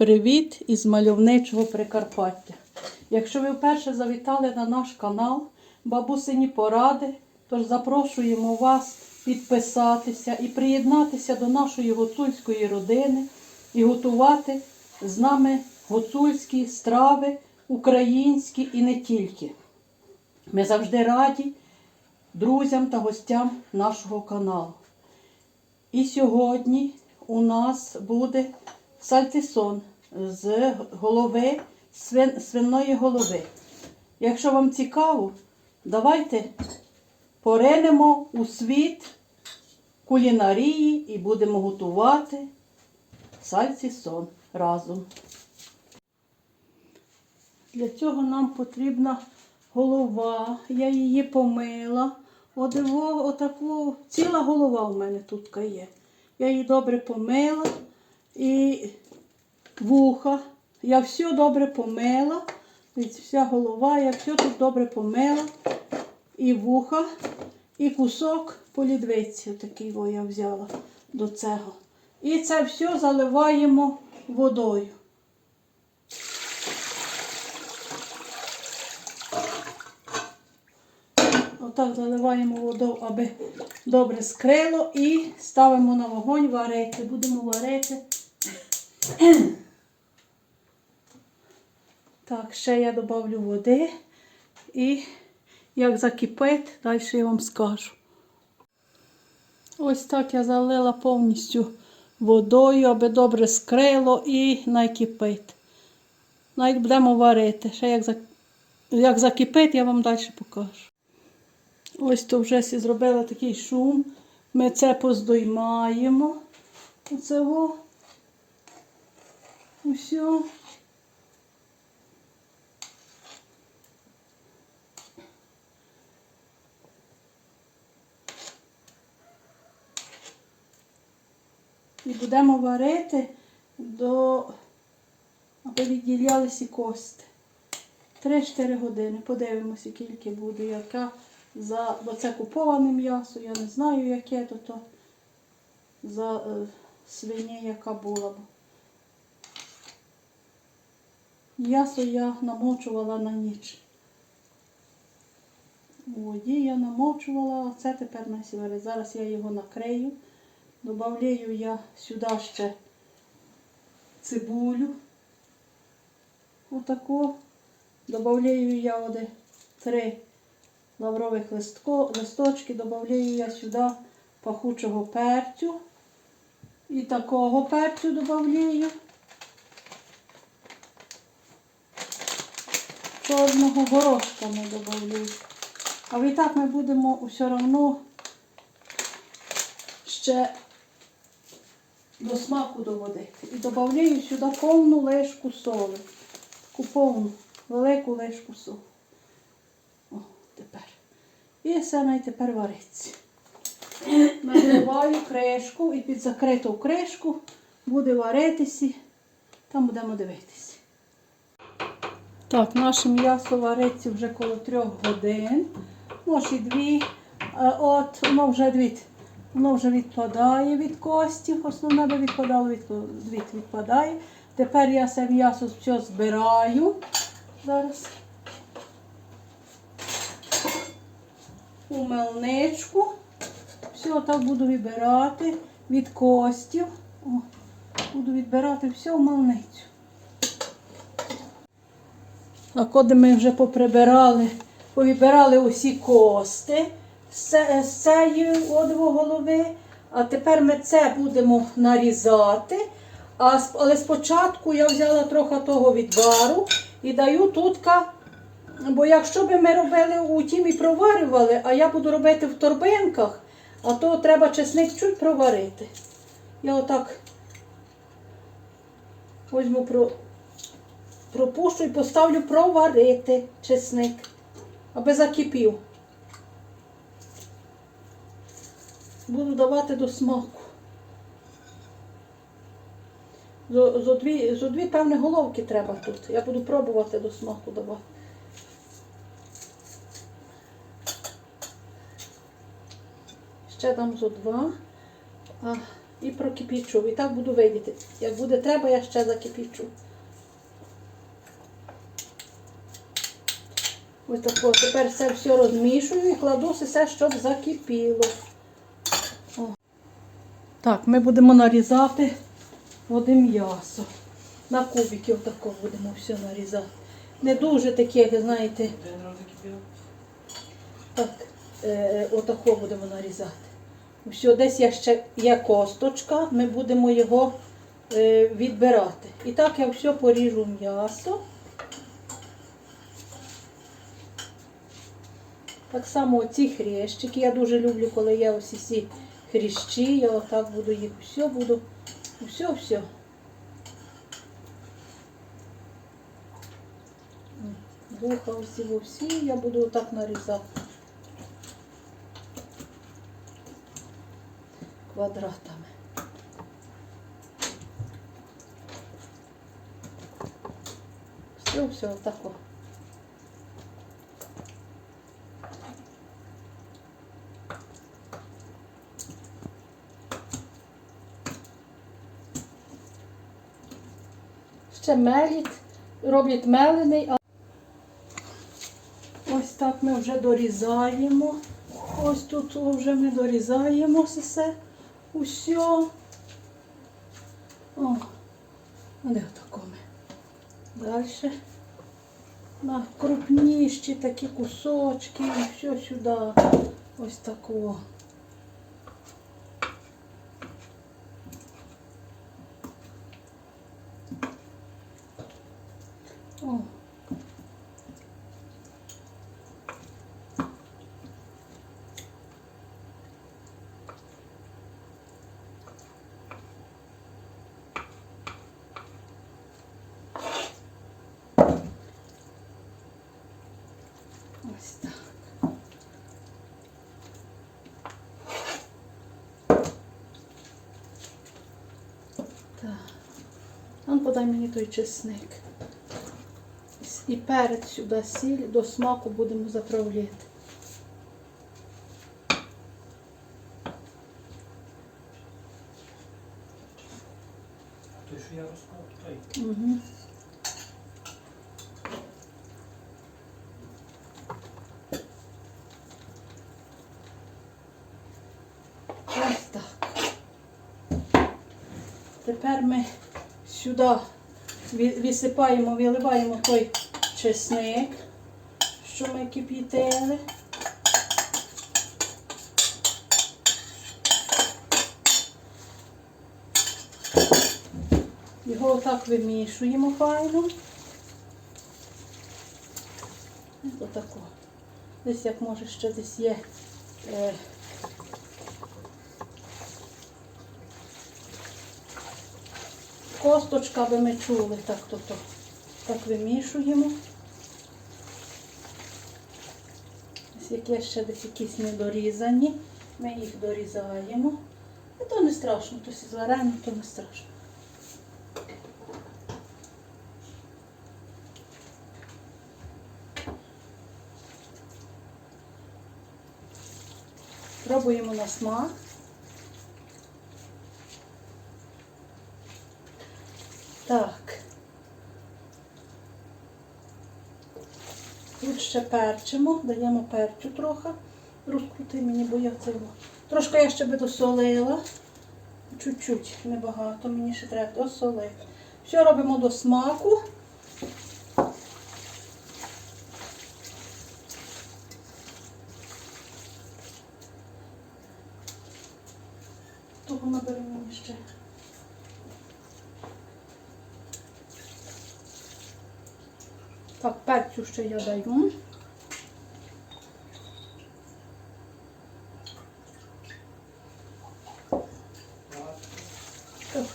Привіт із мальовничого Прикарпаття. Якщо ви вперше завітали на наш канал Бабусині Поради, тож запрошуємо вас підписатися і приєднатися до нашої гуцульської родини і готувати з нами гуцульські страви, українські і не тільки. Ми завжди раді друзям та гостям нашого каналу. І сьогодні у нас буде сальтисон з голови, свин, свиної голови. Якщо вам цікаво, давайте поринемо у світ кулінарії і будемо готувати сальтисон разом. Для цього нам потрібна голова. Я її помила. Одиво, отаку, ціла голова у мене тут є. Я її добре помила і вуха. Я все добре помила. Вся голова, я все тут добре помила. І вуха, і кусок полідвиці. Такий во я взяла до цього. І це все заливаємо водою. Отак заливаємо воду, аби добре скрило і ставимо на вогонь варити. Будемо варити. Так, ще я додавлю води і як закипить, далі я вам скажу. Ось так я залила повністю водою, аби добре скрило і накипить. Навіть будемо варити. Ще як, як закипить, я вам далі покажу. Ось то вже всі зробила такий шум. Ми це поздоймаємо. Оце во. Все. Будемо варити до аби відділялися кости. 3-4 години. Подивимося, скільки буде, яка за, бо це куповане м'ясо, я не знаю, яке то, то за е, свині, яка була. М'ясо я намочувала на ніч. У воді я намочувала, а це тепер на сівері. Зараз я його накрию. Добавляю я сюди ще цибулю. Отаку. Добавляю я оде три лаврових листко, листочки, додаю я сюди пахучого перцю. І такого перцю додаю. Чорного горошка ми додаю. А відтак ми будемо все одно ще до смаку доводити. І додаю сюди повну лишку соли. Таку повну, велику лишку соли. О, тепер. І все най тепер вариться. Накриваю кришку і під закриту кришку буде варитися. Там будемо дивитися. Так, наше м'ясо вариться вже коло трьох годин. Може і дві. Е, От, воно вже від, воно вже відпадає від костів. Основне би відпадало від, від відпадає. Тепер я це м'ясо все збираю. Зараз. у мельничку. Все, так буду вибирати від костів. О, буду відбирати все в мельницю. А коли ми вже поприбирали, повибирали усі кости з цієї одного голови, а тепер ми це будемо нарізати. Але спочатку я взяла трохи того відвару і даю тутка Бо якщо би ми робили у тім і проварювали, а я буду робити в торбинках, а то треба чесник чуть проварити. Я отак візьму, про, пропущу і поставлю проварити чесник, аби закипів. Буду давати до смаку. Зо, зо, дві, зо дві певні головки треба тут. Я буду пробувати до смаку давати. Ще дам зо два. А і прокипічу. І так буду видіти. Як буде треба, я ще закипічу. Ось тако. Тепер це все розмішую і кладу все, щоб закипіло. Так, ми будемо нарізати води м'ясо. На кубики отако будемо все нарізати. Не дуже таке, знаєте, раз закипіло. так, е, отако будемо нарізати. Все, десь я ще є косточка, ми будемо його е, відбирати. І так я все поріжу м'ясо. Так само ці хрещики. Я дуже люблю, коли є ось ці хріщі. Я отак буду їх все буду. Все, все. Вуха всі всі я буду отак нарізати. Квадратами. Все, все, отако. Ще мелять, роблять мелений, ось так ми вже дорізаємо. Ось тут вже ми дорізаємо все. Усе. О, де тако ми? Далі. На крупніші такі кусочки, і все сюди. Ось такого. Ось так. Так. А ну, подай мені той чесник. І перець сюди сіль, до смаку будемо заправляти. Той, що я розклав, той. Угу. Ось так. Тепер ми сюди висипаємо, виливаємо той чесник, що ми кип'ятили. Його отак вимішуємо файно. Отако. Десь як може ще десь є. Е, косточка, аби ми чули, так то, то. Так вимішуємо. Ось як є ще десь якісь недорізані, ми їх дорізаємо. І то не страшно, то сі зварено, то не страшно. Пробуємо на смак. Так. Тут ще перчимо, даємо перчу трохи. Розкрути мені, бо я це. Трошки я ще би досолила. Чуть-чуть, небагато, мені ще треба досолити. Все робимо до смаку. Того наберемо ще. Так, перцю ще я даю. Так.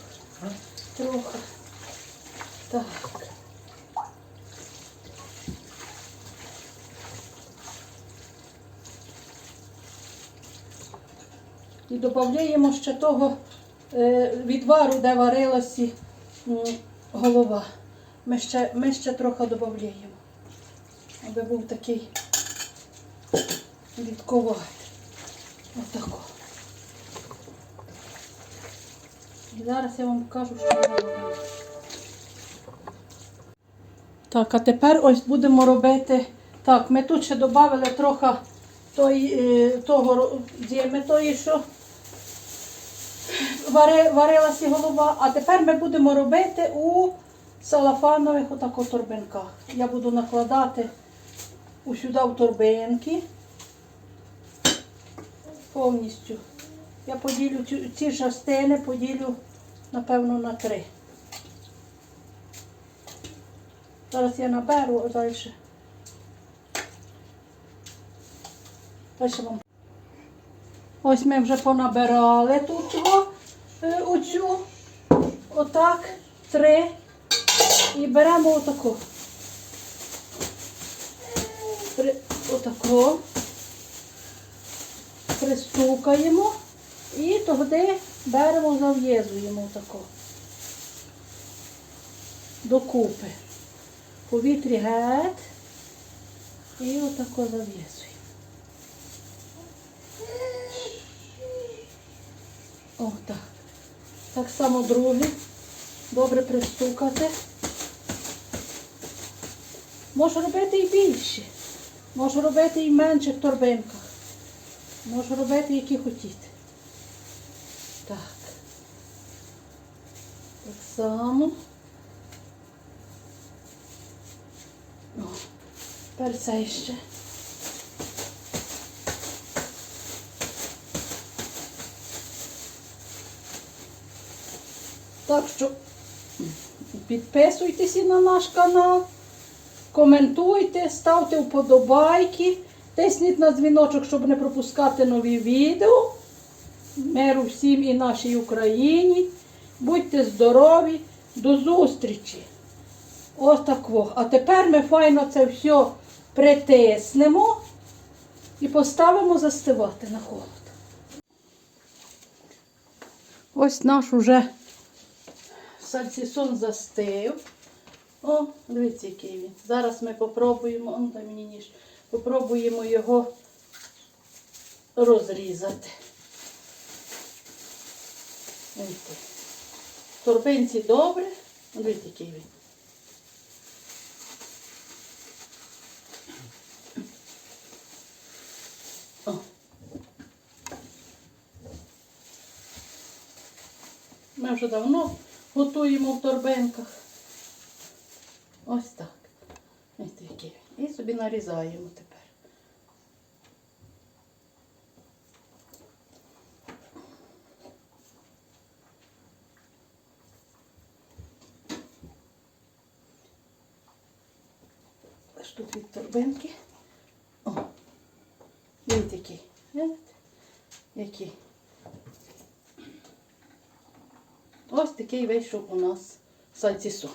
Так. І додаємо ще того е, відвару, де варилася голова. Ми ще, ми ще трохи додаємо, аби був такий рідковатий. Отако. І зараз я вам покажу, що я роблю. Так, а тепер ось будемо робити. Так, ми тут ще додали трохи той, е, того тої, що вари, варилася голова. А тепер ми будемо робити у салафанових отако торбинках. Я буду накладати усюди в торбинки повністю. Я поділю ці частини, поділю, напевно, на три. Зараз я наберу, а далі. Далі вам. Ось ми вже понабирали тут цього, е, оцю, отак, три. І беремо отаку. При, отако. Пристукаємо і тоді беремо, зав'язуємо отако. Докупи. Повітрі геть. І отако зав'язуємо. О, так. Так само другий. Добре пристукати. Можу робити і більше. Можу робити і в менших торбинках. Можу робити, які хотіти. Так. Так само. О, тепер це ще. Так що підписуйтеся на наш канал, коментуйте, ставте вподобайки, тисніть на дзвіночок, щоб не пропускати нові відео. Миру всім і нашій Україні. Будьте здорові, до зустрічі. Так. А тепер ми файно це все притиснемо і поставимо застивати на холод. Ось наш уже сальцісон застив. О, дивіться, який він. Зараз ми попробуємо, он дай мені ніж, попробуємо його розрізати. Дивіться. В торбинці добре. Дивіться, який він. Ми вже давно готуємо в торбинках. Ось так. І собі нарізаємо тепер. Тут від торбинки. О, який. Видите? Який. Ось такий вийшов у нас сальцісон.